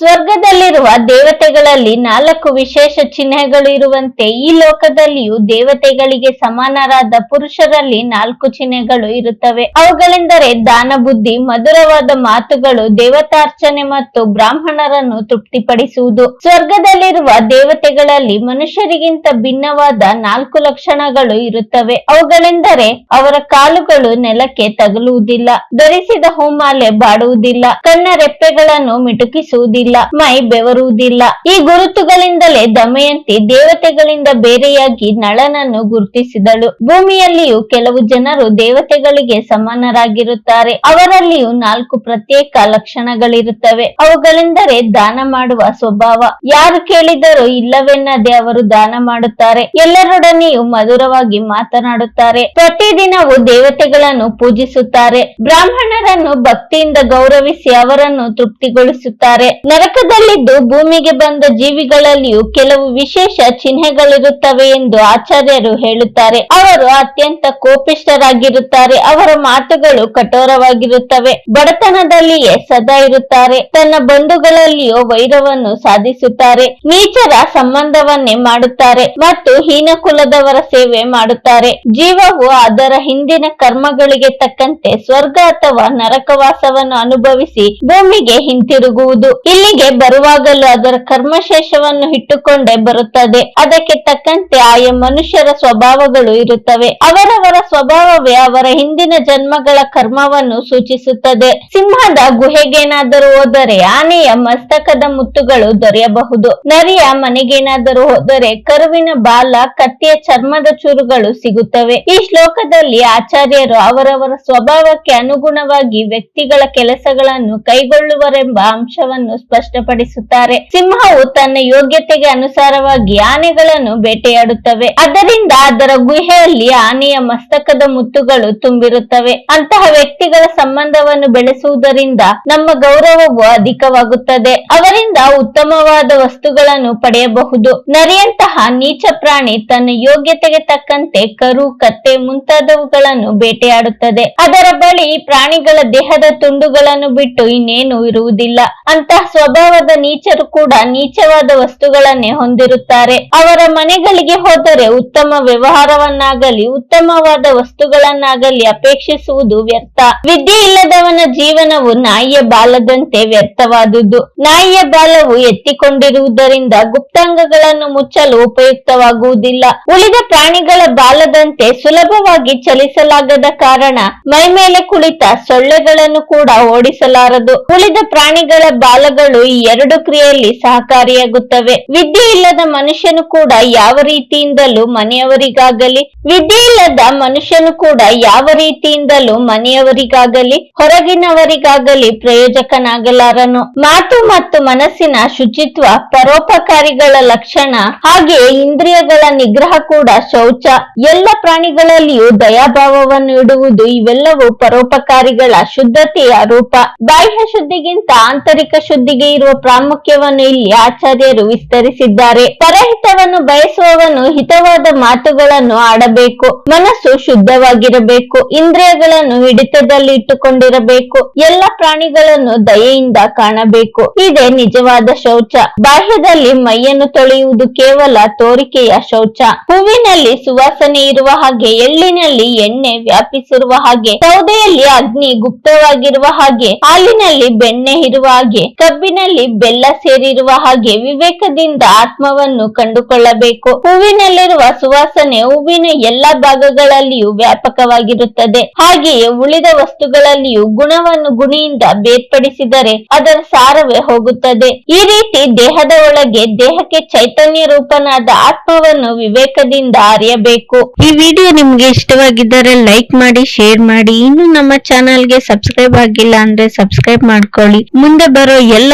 ಸ್ವರ್ಗದಲ್ಲಿರುವ ದೇವತೆಗಳಲ್ಲಿ ನಾಲ್ಕು ವಿಶೇಷ ಚಿಹ್ನೆಗಳು ಇರುವಂತೆ ಈ ಲೋಕದಲ್ಲಿಯೂ ದೇವತೆಗಳಿಗೆ ಸಮಾನರಾದ ಪುರುಷರಲ್ಲಿ ನಾಲ್ಕು ಚಿಹ್ನೆಗಳು ಇರುತ್ತವೆ. ಅವುಗಳೆಂದರೆ ದಾನ ಬುದ್ಧಿ, ಮಧುರವಾದ ಮಾತುಗಳು, ದೇವತಾರ್ಚನೆ ಮತ್ತು ಬ್ರಾಹ್ಮಣರನ್ನು ತೃಪ್ತಿಪಡಿಸುವುದು. ಸ್ವರ್ಗದಲ್ಲಿರುವ ದೇವತೆಗಳಲ್ಲಿ ಮನುಷ್ಯರಿಗಿಂತ ಭಿನ್ನವಾದ ನಾಲ್ಕು ಲಕ್ಷಣಗಳು ಇರುತ್ತವೆ. ಅವುಗಳೆಂದರೆ ಅವರ ಕಾಲುಗಳು ನೆಲಕ್ಕೆ ತಗಲುವುದಿಲ್ಲ, ಧರಿಸಿದ ಹೂಮಾಲೆ ಬಾಡುವುದಿಲ್ಲ ಕಣ್ಣ ರೆಪ್ಪೆಗಳನ್ನು ಮಿಟುಕಿಸುವುದಿಲ್ಲ. ಮೈ ಬೆವರುವುದಿಲ್ಲ. ಈ ಗುರುತುಗಳಿಂದಲೇ ದಮಯಂತಿ ದೇವತೆಗಳಿಂದ ಬೇರೆಯಾಗಿ ನಳನನ್ನು ಗುರುತಿಸಿದಳು. ಭೂಮಿಯಲ್ಲಿಯೂ ಕೆಲವು ಜನರು ದೇವತೆಗಳಿಗೆ ಸಮಾನರಾಗಿರುತ್ತಾರೆ. ಅವರಲ್ಲಿಯೂ ನಾಲ್ಕು ಪ್ರತ್ಯೇಕ ಲಕ್ಷಣಗಳಿರುತ್ತವೆ. ಅವುಗಳೆಂದರೆ ದಾನ ಮಾಡುವ ಸ್ವಭಾವ. ಯಾರು ಕೇಳಿದರೂ ಇಲ್ಲವೆನ್ನದೆ ಅವರು ದಾನ ಮಾಡುತ್ತಾರೆ. ಎಲ್ಲರೊಡನೆಯೂ ಮಧುರವಾಗಿ ಮಾತನಾಡುತ್ತಾರೆ. ಪ್ರತಿದಿನವೂ ದೇವತೆಗಳನ್ನು ಪೂಜಿಸುತ್ತಾರೆ. ಬ್ರಾಹ್ಮಣರನ್ನು ಭಕ್ತಿಯಿಂದ ಗೌರವಿಸಿ ಅವರನ್ನು ತೃಪ್ತಿಗೊಳಿಸುತ್ತಾರೆ. ನರಕದಲ್ಲಿದ್ದು ಭೂಮಿಗೆ ಬಂದ ಜೀವಿಗಳಲ್ಲಿಯೂ ಕೆಲವು ವಿಶೇಷ ಚಿಹ್ನೆಗಳಿರುತ್ತವೆ ಎಂದು ಆಚಾರ್ಯರು ಹೇಳುತ್ತಾರೆ. ಅವರು ಅತ್ಯಂತ ಕೋಪಿಷ್ಟರಾಗಿರುತ್ತಾರೆ ಅವರ ಮಾತುಗಳು ಕಠೋರವಾಗಿರುತ್ತವೆ. ಬಡತನದಲ್ಲಿಯೇ ಸದಾ ಇರುತ್ತಾರೆ. ತನ್ನ ಬಂಧುಗಳಲ್ಲಿಯೂ ವೈರವನ್ನು ಸಾಧಿಸುತ್ತಾರೆ. ನೀಚರ ಸಂಬಂಧವನ್ನೇ ಮಾಡುತ್ತಾರೆ ಮತ್ತು ಹೀನ ಕುಲದವರ ಸೇವೆ ಮಾಡುತ್ತಾರೆ. ಜೀವವು ಅದರ ಹಿಂದಿನ ಕರ್ಮಗಳಿಗೆ ತಕ್ಕಂತೆ ಸ್ವರ್ಗ ಅಥವಾ ನರಕವಾಸವನ್ನು ಅನುಭವಿಸಿ ಭೂಮಿಗೆ ಹಿಂತಿರುಗುವುದು. ಇಲ್ಲಿಗೆ ಬರುವಾಗಲೂ ಅದರ ಕರ್ಮಶೇಷವನ್ನು ಇಟ್ಟುಕೊಂಡೇ ಬರುತ್ತದೆ. ಅದಕ್ಕೆ ತಕ್ಕಂತೆ ಆಯಾ ಮನುಷ್ಯರ ಸ್ವಭಾವಗಳು ಇರುತ್ತವೆ. ಅವರವರ ಸ್ವಭಾವವೇ ಅವರ ಹಿಂದಿನ ಜನ್ಮಗಳ ಕರ್ಮವನ್ನು ಸೂಚಿಸುತ್ತದೆ. ಸಿಂಹದ ಗುಹೆಗೇನಾದರೂ ಹೋದರೆ ಆನೆಯ ಮಸ್ತಕದ ಮುತ್ತುಗಳು ದೊರೆಯಬಹುದು. ನರಿಯ ಮನೆಗೇನಾದರೂ ಹೋದರೆ ಕರುವಿನ ಬಾಲ, ಕತ್ತಿಯ ಚರ್ಮದ ಚೂರುಗಳು ಸಿಗುತ್ತವೆ. ಈ ಶ್ಲೋಕದಲ್ಲಿ ಆಚಾರ್ಯರು ಅವರವರ ಸ್ವಭಾವಕ್ಕೆ ಅನುಗುಣವಾಗಿ ವ್ಯಕ್ತಿಗಳ ಕೆಲಸಗಳನ್ನು ಕೈಗೊಳ್ಳುವರೆಂಬ ಅಂಶವನ್ನು ಸ್ಪಷ್ಟಪಡಿಸುತ್ತಾರೆ. ಸಿಂಹವು ತನ್ನ ಯೋಗ್ಯತೆಗೆ ಅನುಸಾರವಾಗಿ ಆನೆಗಳನ್ನು ಬೇಟೆಯಾಡುತ್ತವೆ. ಅದರಿಂದ ಅದರ ಗುಹೆಯಲ್ಲಿ ಆನೆಯ ಮಸ್ತಕದ ಮುತ್ತುಗಳು ತುಂಬಿರುತ್ತವೆ. ಅಂತಹ ವ್ಯಕ್ತಿಗಳ ಸಂಬಂಧವನ್ನು ಬೆಳೆಸುವುದರಿಂದ ನಮ್ಮ ಗೌರವವು ಅಧಿಕವಾಗುತ್ತದೆ. ಅವರಿಂದ ಉತ್ತಮವಾದ ವಸ್ತುಗಳನ್ನು ಪಡೆಯಬಹುದು. ನರಿಯಂತಹ ನೀಚ ಪ್ರಾಣಿ ತನ್ನ ಯೋಗ್ಯತೆಗೆ ತಕ್ಕಂತೆ ಕರು, ಕತ್ತೆ ಮುಂತಾದವುಗಳನ್ನು ಬೇಟೆಯಾಡುತ್ತದೆ. ಅದರ ಬಳಿ ಪ್ರಾಣಿಗಳ ದೇಹದ ತುಂಡುಗಳನ್ನು ಬಿಟ್ಟು ಇನ್ನೇನು ಇರುವುದಿಲ್ಲ. ಅಂತಹ ಸ್ವಭಾವದ ನೀಚರು ಕೂಡ ನೀಚವಾದ ವಸ್ತುಗಳನ್ನೇ ಹೊಂದಿರುತ್ತಾರೆ. ಅವರ ಮನೆಗಳಿಗೆ ಹೋದರೆ ಉತ್ತಮ ವ್ಯವಹಾರವನ್ನಾಗಲಿ, ಉತ್ತಮವಾದ ವಸ್ತುಗಳನ್ನಾಗಲಿ ಅಪೇಕ್ಷಿಸುವುದು ವ್ಯರ್ಥ. ವಿದ್ಯೆ ಇಲ್ಲದವನ ಜೀವನವು ನಾಯಿಯ ಬಾಲದಂತೆ ವ್ಯರ್ಥವಾದುದು. ನಾಯಿಯ ಬಾಲವು ಎತ್ತಿಕೊಂಡಿರುವುದರಿಂದ ಗುಪ್ತಾಂಗಗಳನ್ನು ಮುಚ್ಚಲು ಉಪಯುಕ್ತವಾಗುವುದಿಲ್ಲ. ಉಳಿದ ಪ್ರಾಣಿಗಳ ಬಾಲದಂತೆ ಸುಲಭವಾಗಿ ಚಲಿಸಲಾಗದ ಕಾರಣ ಮೈಮೇಲೆ ಕುಳಿತ ಸೊಳ್ಳೆಗಳನ್ನು ಕೂಡ ಓಡಿಸಲಾರದು. ಉಳಿದ ಪ್ರಾಣಿಗಳ ಬಾಲಗಳು ಈ ಎರಡು ಕ್ರಿಯೆಯಲ್ಲಿ ಸಹಕಾರಿಯಾಗುತ್ತವೆ. ವಿದ್ಯೆ ಇಲ್ಲದ ಮನುಷ್ಯನು ಕೂಡ ಯಾವ ರೀತಿಯಿಂದಲೂ ಮನೆಯವರಿಗಾಗಲಿ, ವಿದ್ಯೆ ಇಲ್ಲದ ಮನುಷ್ಯನು ಕೂಡ ಯಾವ ರೀತಿಯಿಂದಲೂ ಮನೆಯವರಿಗಾಗಲಿ, ಹೊರಗಿನವರಿಗಾಗಲಿ ಪ್ರಯೋಜಕನಾಗಲಾರನು. ಮಾತು ಮತ್ತು ಮನಸ್ಸಿನ ಶುಚಿತ್ವ, ಪರೋಪಕಾರಿಗಳ ಲಕ್ಷಣ, ಹಾಗೆಯೇ ಇಂದ್ರಿಯಗಳ ನಿಗ್ರಹ ಕೂಡ ಶೌಚ. ಎಲ್ಲ ಪ್ರಾಣಿಗಳಲ್ಲಿಯೂ ದಯಾಭಾವವನ್ನು ಇಡುವುದು ಇವೆಲ್ಲವೂ ಪರೋಪಕಾರಿಗಳ ಶುದ್ಧತೆಯ ರೂಪ. ಬಾಹ್ಯ ಶುದ್ಧಿಗಿಂತ ಆಂತರಿಕ ಶುದ್ಧಿಗೆ ಇರುವ ಪ್ರಾಮುಖ್ಯವನ್ನು ಇಲ್ಲಿ ಆಚಾರ್ಯರು ವಿಸ್ತರಿಸಿದ್ದಾರೆ. ಪರಹಿತವನ್ನು ಬಯಸುವವನು ಹಿತವಾದ ಮಾತುಗಳನ್ನು ಆಡಬೇಕು. ಮನಸ್ಸು ಶುದ್ಧವಾಗಿರಬೇಕು. ಇಂದ್ರಿಯಗಳನ್ನು ಹಿಡಿತದಲ್ಲಿ ಇಟ್ಟುಕೊಂಡಿರಬೇಕು. ಎಲ್ಲ ಪ್ರಾಣಿಗಳನ್ನು ದಯೆಯಿಂದ ಕಾಣಬೇಕು. ಇದೇ ನಿಜವಾದ ಶೌಚ. ಬಾಹ್ಯದಲ್ಲಿ ಮೈಯನ್ನು ತೊಳೆಯುವುದು ಕೇವಲ ತೋರಿಕೆಯ ಶೌಚ. ಹೂವಿನಲ್ಲಿ ಸುವಾಸನೆ ಇರುವ ಹಾಗೆ, ಎಳ್ಳಿನಲ್ಲಿ ಎಣ್ಣೆ ವ್ಯಾಪಿಸಿರುವ ಹಾಗೆ, ಸೌದೆಯಲ್ಲಿ ಅಗ್ನಿ ಗುಪ್ತವಾಗಿರುವ ಹಾಗೆ, ಹಾಲಿನಲ್ಲಿ ಬೆಣ್ಣೆ ಇರುವ ಹಾಗೆ ಕಬ್ಬಿನಲ್ಲಿ ಬೆಲ್ಲ ಸೇರಿರುವ ಹಾಗೆ ವಿವೇಕದಿಂದ ಆತ್ಮವನ್ನು ಕಂಡುಕೊಳ್ಳಬೇಕು. ಹೂವಿನಲ್ಲಿರುವ ಸುವಾಸನೆ ಹೂವಿನ ಎಲ್ಲಾ ಭಾಗಗಳಲ್ಲಿಯೂ ವ್ಯಾಪಕವಾಗಿರುತ್ತದೆ. ಹಾಗೆಯೇ ಉಳಿದ ವಸ್ತುಗಳಲ್ಲಿಯೂ ಗುಣವನ್ನು ಗುಣಿಯಿಂದ ಬೇರ್ಪಡಿಸಿದರೆ ಅದರ ಸಾರವೇ ಹೋಗುತ್ತದೆ. ಈ ರೀತಿ ದೇಹದ ಒಳಗೆ ದೇಹಕ್ಕೆ ಚೈತನ್ಯ ರೂಪನಾದ ಆತ್ಮವನ್ನು ವಿವೇಕದಿಂದ ಅರಿಯಬೇಕು. ಈ ವಿಡಿಯೋ ನಿಮ್ಗೆ ಇಷ್ಟವಾಗಿದ್ದರೆ ಲೈಕ್ ಮಾಡಿ, ಶೇರ್ ಮಾಡಿ. ಇನ್ನು ನಮ್ಮ ಚಾನಲ್ಗೆ ಸಬ್ಸ್ಕ್ರೈಬ್ ಆಗಿಲ್ಲ ಅಂದ್ರೆ ಸಬ್ಸ್ಕ್ರೈಬ್ ಮಾಡ್ಕೊಳ್ಳಿ. ಮುಂದೆ ಬರೋ ಎಲ್ಲ